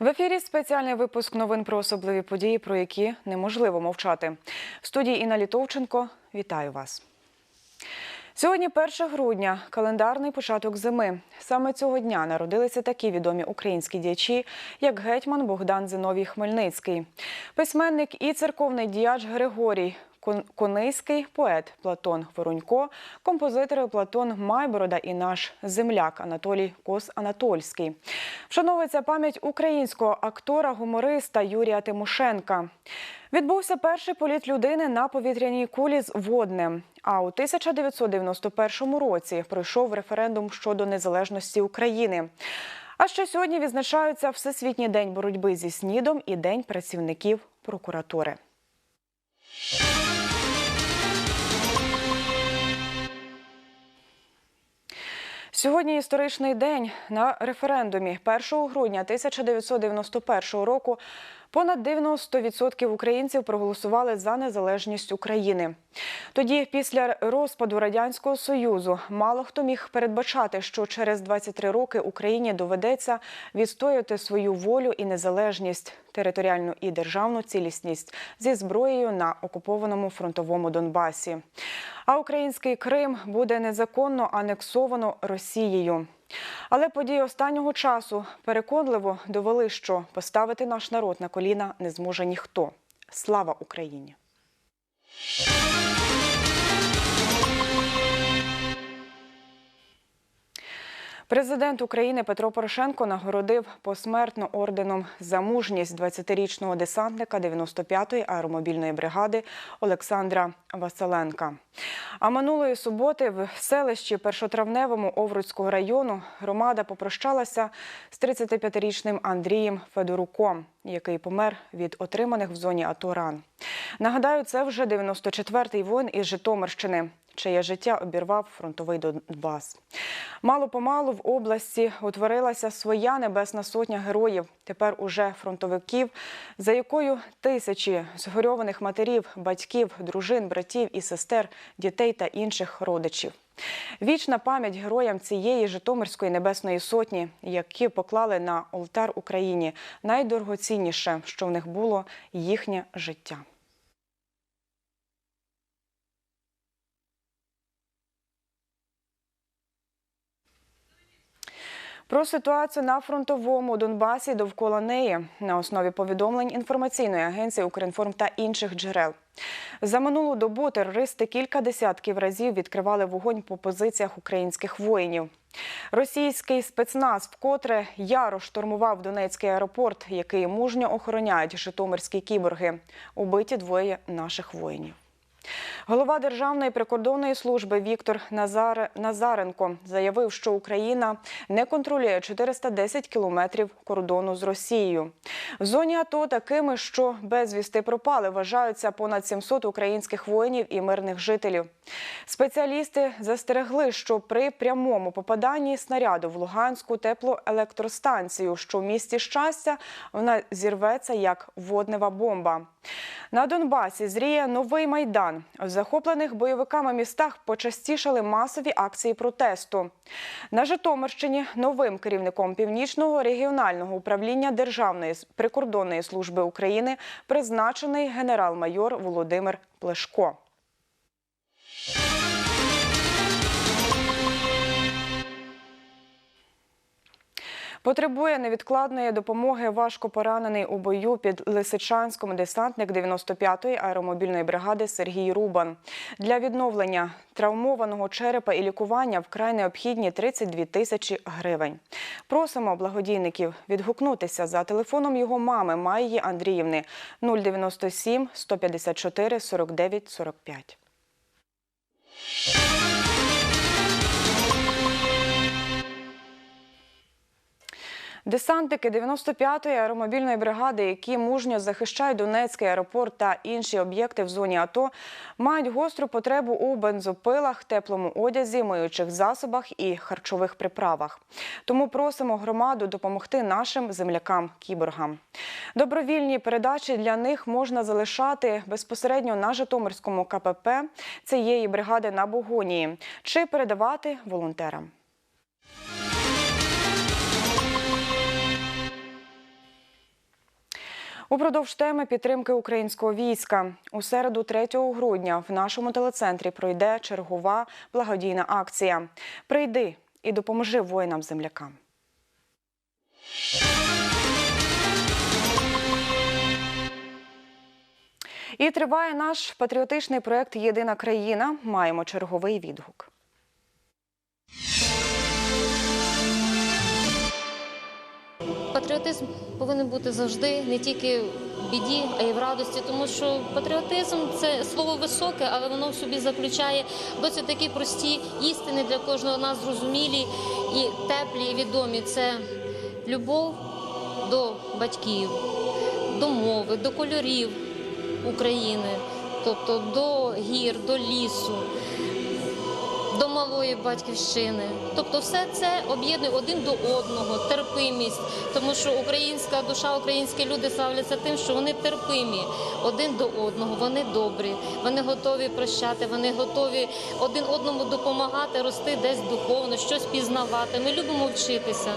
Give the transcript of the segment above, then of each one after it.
В ефірі спеціальний випуск новин про особливі події, про які неможливо мовчати. В студії Інна Літовченко вітаю вас. Сьогодні 1 грудня, календарний початок зими. Саме цього дня народилися такі відомі українські діячі, як гетьман Богдан Зиновій Хмельницький, письменник і церковний діяч Григорій. Кон- Конийський поет Платон Воронько, композитори Платон Майборода і наш земляк Анатолій Кос Анатольський. Вшановується пам'ять українського актора, гумориста Юрія Тимошенка. Відбувся перший політ людини на повітряній кулі з воднем. А у 1991 році пройшов референдум щодо незалежності України. А ще сьогодні відзначаються Всесвітній день боротьби зі СНІДом і День працівників прокуратури. Сьогодні історичний день на референдумі 1 грудня 1991 року. Понад 90% українців проголосували за незалежність України. Тоді, після розпаду радянського союзу, мало хто міг передбачати, що через 23 роки Україні доведеться відстояти свою волю і незалежність, територіальну і державну цілісність зі зброєю на окупованому фронтовому Донбасі. А український Крим буде незаконно анексовано Росією. Але події останнього часу переконливо довели, що поставити наш народ на коліна не зможе ніхто. Слава Україні! Thank you. Президент України Петро Порошенко нагородив посмертно орденом за мужність 20-річного десантника 95-ї аеромобільної бригади Олександра Василенка. А минулої суботи в селищі Першотравневому Овруцького району громада попрощалася з 35-річним Андрієм Федоруком, який помер від отриманих в зоні АТО ран. Нагадаю, це вже 94-й воїн із Житомирщини чиє життя обірвав фронтовий Донбас. Мало-помалу в області утворилася своя небесна сотня героїв, тепер уже фронтовиків, за якою тисячі згорьованих матерів, батьків, дружин, братів і сестер, дітей та інших родичів. Вічна пам'ять героям цієї Житомирської небесної сотні, які поклали на олтар Україні найдорогоцінніше, що в них було їхнє життя. Про ситуацію на фронтовому Донбасі довкола неї на основі повідомлень інформаційної агенції Укрінформ та інших джерел. За минулу добу терористи кілька десятків разів відкривали вогонь по позиціях українських воїнів. Російський спецназ вкотре яро штурмував Донецький аеропорт, який мужньо охороняють житомирські кіборги. Убиті двоє наших воїнів. Голова Державної прикордонної служби Віктор Назар... Назаренко заявив, що Україна не контролює 410 кілометрів кордону з Росією. В зоні АТО такими, що безвісти пропали, вважаються понад 700 українських воїнів і мирних жителів. Спеціалісти застерегли, що при прямому попаданні снаряду в Луганську теплоелектростанцію, що в місті щастя, вона зірветься як воднева бомба. На Донбасі зріє новий майдан. В захоплених бойовиками містах почастішали масові акції протесту. На Житомирщині новим керівником північного регіонального управління Державної прикордонної служби України призначений генерал-майор Володимир Плешко. Потребує невідкладної допомоги важко поранений у бою під Лисичанськом десантник 95-ї аеромобільної бригади Сергій Рубан. Для відновлення травмованого черепа і лікування вкрай необхідні 32 тисячі гривень. Просимо благодійників відгукнутися за телефоном його мами Майї Андріївни 097 154 49 45. Десантники 95-ї аеромобільної бригади, які мужньо захищають Донецький аеропорт та інші об'єкти в зоні АТО, мають гостру потребу у бензопилах, теплому одязі, миючих засобах і харчових приправах. Тому просимо громаду допомогти нашим землякам-кіборгам. Добровільні передачі для них можна залишати безпосередньо на Житомирському КПП цієї бригади на Богонії чи передавати волонтерам. Упродовж теми підтримки українського війська у середу 3 грудня в нашому телецентрі пройде чергова благодійна акція. Прийди і допоможи воїнам-землякам. І триває наш патріотичний проект Єдина країна. Маємо черговий відгук. Патріотизм повинен бути завжди не тільки в біді, а й в радості, тому що патріотизм це слово високе, але воно в собі заключає досить такі прості істини для кожного нас зрозумілі і теплі, і відомі. Це любов до батьків, до мови, до кольорів України, тобто до гір, до лісу до малої батьківщини. Тобто, все це об'єднує один до одного, терпимість, тому що українська душа, українські люди славляться тим, що вони терпимі один до одного, вони добрі, вони готові прощати, вони готові один одному допомагати, рости десь духовно, щось пізнавати. Ми любимо вчитися,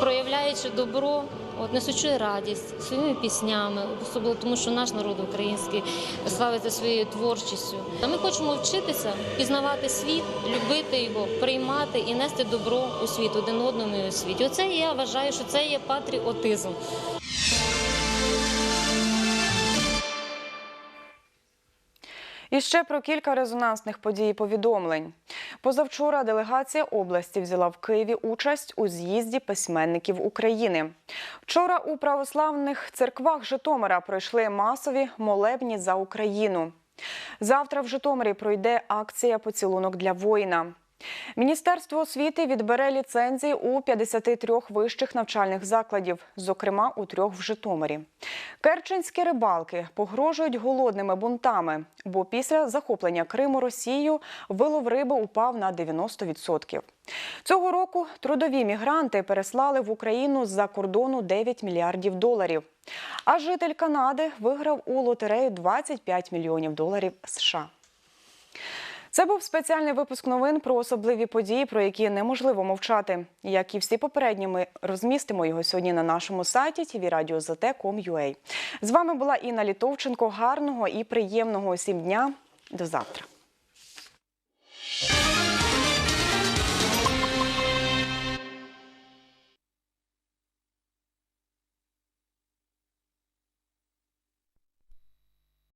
проявляючи добро. От несучи радість своїми піснями, особливо тому, що наш народ український славиться своєю творчістю. А ми хочемо вчитися, пізнавати світ, любити його, приймати і нести добро у світ один одному і у світі. Оце я вважаю, що це є патріотизм. І ще про кілька резонансних подій і повідомлень. Позавчора делегація області взяла в Києві участь у з'їзді письменників України. Вчора у православних церквах Житомира пройшли масові молебні за Україну. Завтра в Житомирі пройде акція Поцілунок для воїна. Міністерство освіти відбере ліцензії у 53 вищих навчальних закладів, зокрема у трьох в Житомирі. Керченські рибалки погрожують голодними бунтами, бо після захоплення Криму Росією вилов риби упав на 90%. Цього року трудові мігранти переслали в Україну з-за кордону 9 мільярдів доларів. А житель Канади виграв у лотерею 25 мільйонів доларів США. Це був спеціальний випуск новин про особливі події, про які неможливо мовчати. Як і всі попередні, ми розмістимо його сьогодні на нашому сайті tvradio.zt.com.ua. З вами була Інна Літовченко. Гарного і приємного усім дня. До завтра.